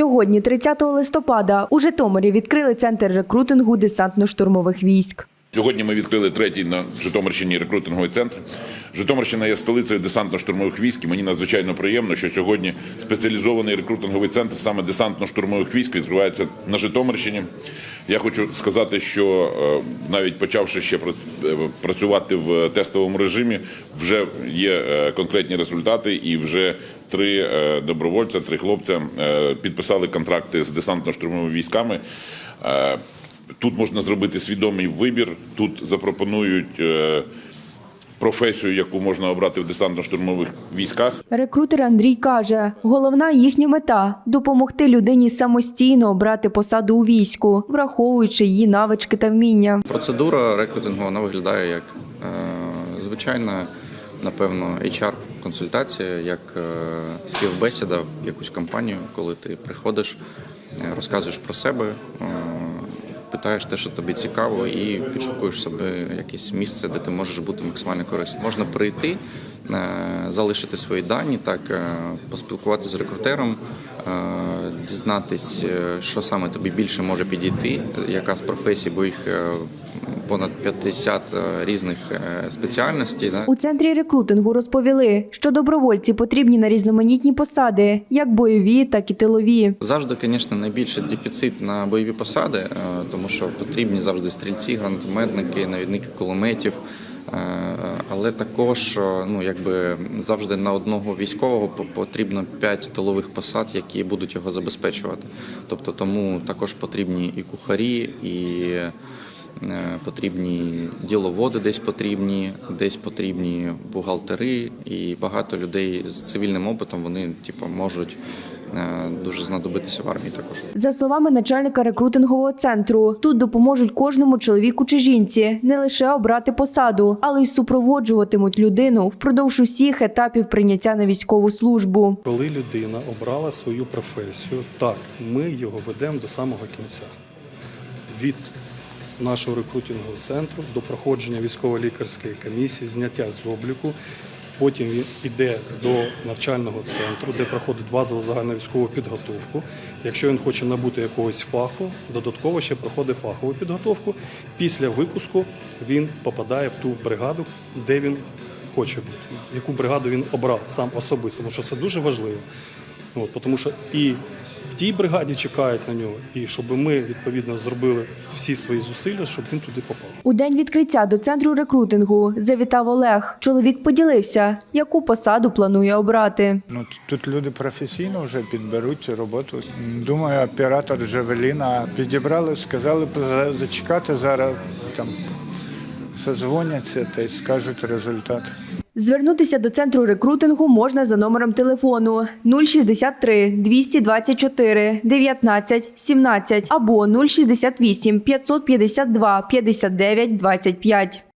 Сьогодні, 30 листопада, у Житомирі відкрили центр рекрутингу десантно-штурмових військ. Сьогодні ми відкрили третій на Житомирщині рекрутинговий центр. Житомирщина є столицею десантно-штурмових військ. Мені надзвичайно приємно, що сьогодні спеціалізований рекрутинговий центр саме десантно-штурмових військ відкривається на Житомирщині. Я хочу сказати, що е, навіть почавши ще е, працювати в тестовому режимі, вже є е, конкретні результати, і вже три добровольця, три хлопця підписали контракти з десантно-штурмовими військами. Тут можна зробити свідомий вибір. Тут запропонують е, професію, яку можна обрати в десантно-штурмових військах. Рекрутер Андрій каже, головна їхня мета допомогти людині самостійно обрати посаду у війську, враховуючи її навички та вміння. Процедура рекрутингу вона виглядає як е, звичайна, напевно, HR-консультація, як е, співбесіда в якусь компанію, коли ти приходиш, е, розказуєш про себе, е, питаєш те, що тобі цікаво, і підшукуєш собі якесь місце, де ти можеш бути максимально корисним. Можна прийти, е, залишити свої дані, так е, поспілкуватися з рекрутером, е, дізнатись, що саме тобі більше може підійти, яка з професій, бо їх понад 50 е, різних е, спеціальностей. У центрі рекрутингу розповіли, що добровольці потрібні на різноманітні посади, як бойові, так і тилові. Завжди, звісно, найбільший дефіцит на бойові посади, е, тому що потрібні завжди стрільці, гранатометники, навідники кулеметів. Але також ну, якби завжди на одного військового по- потрібно 5 тилових посад, які будуть його забезпечувати. Тобто тому також потрібні і кухарі, і потрібні діловоди, десь потрібні, десь потрібні бухгалтери, і багато людей з цивільним опитом вони типу, можуть е, дуже знадобитися в армії також. За словами начальника рекрутингового центру, тут допоможуть кожному чоловіку чи жінці не лише обрати посаду, але й супроводжуватимуть людину впродовж усіх етапів прийняття на військову службу. Коли людина обрала свою професію, так, ми його ведемо до самого кінця. Від нашого рекрутингового центру до проходження військово-лікарської комісії, зняття з обліку. Потім він йде до навчального центру, де проходить базову загальну військову підготовку. Якщо він хоче набути якогось фаху, додатково ще проходить фахову підготовку. Після випуску він попадає в ту бригаду, де він хоче бути, яку бригаду він обрав сам особисто, тому що це дуже важливо. От, тому що і в тій бригаді чекають на нього, і щоб ми відповідно зробили всі свої зусилля, щоб він туди попав. У день відкриття до центру рекрутингу завітав Олег. Чоловік поділився, яку посаду планує обрати. Ну, тут люди професійно вже підберуть цю роботу. Думаю, оператор Джавеліна підібрали, сказали поза- зачекати зараз, там созвоняться та й скажуть результат. Звернутися до центру рекрутингу можна за номером телефону 063 224 19 17 або 068 552 59 25.